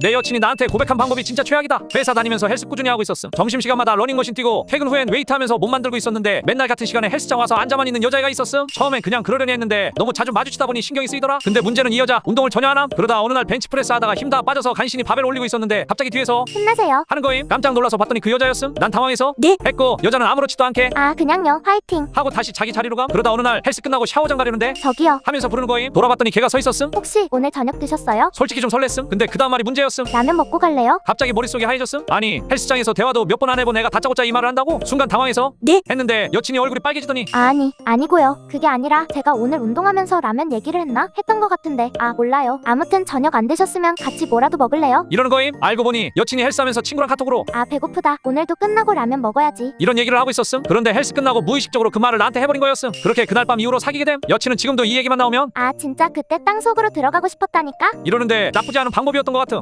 내 여친이 나한테 고백한 방법이 진짜 최악이다. 회사 다니면서 헬스 꾸준히 하고 있었음. 점심시간마다 러닝머신 뛰고 퇴근 후엔 웨이트 하면서 몸 만들고 있었는데 맨날 같은 시간에 헬스장 와서 앉아만 있는 여자애가 있었음. 처음엔 그냥 그러려니 했는데 너무 자주 마주치다 보니 신경이 쓰이더라. 근데 문제는 이 여자 운동을 전혀 안 함. 그러다 어느 날 벤치프레스 하다가 힘 다 빠져서 간신히 바벨 올리고 있었는데 갑자기 뒤에서 힘내세요. 하는 거임. 깜짝 놀라서 봤더니 그 여자였음. 난 당황해서 네. 했고 여자는 아무렇지도 않게 아, 그냥요. 화이팅. 하고 다시 자기 자리로 감. 그러다 어느 날 헬스 끝나고 샤워장 가려는데 저기요. 하면서 부르는 거임. 돌아봤더니 걔가 서 있었음. 혹시 오늘 저녁 드셨어요? 솔직히 좀 설렜음. 근데 그 다음 말이 문제 였음. 라면 먹고 갈래요? 갑자기 머릿속이 하얘졌음? 아니 헬스장에서 대화도 몇 번 안 해본 애가 다짜고짜 이 말을 한다고? 순간 당황해서 네. 했는데 여친이 얼굴이 빨개지더니 아니, 아니고요. 그게 아니라 제가 오늘 운동하면서 라면 얘기를 했나? 했던 것 같은데. 아, 몰라요. 아무튼 저녁 안 드셨으면 같이 뭐라도 먹을래요? 이러는 거임? 알고 보니 여친이 헬스하면서 친구랑 카톡으로 아, 배고프다. 오늘도 끝나고 라면 먹어야지. 이런 얘기를 하고 있었음 그런데 헬스 끝나고 무의식적으로 그 말을 나한테 해버린 거였음 그렇게 그날 밤 이후로 사귀게 됨 여친은 지금도 이 얘기만 나오면 아, 진짜 그때 땅 속으로 들어가고 싶었다니까? 이러는데 나쁘지 않은 방법이었던 것 같음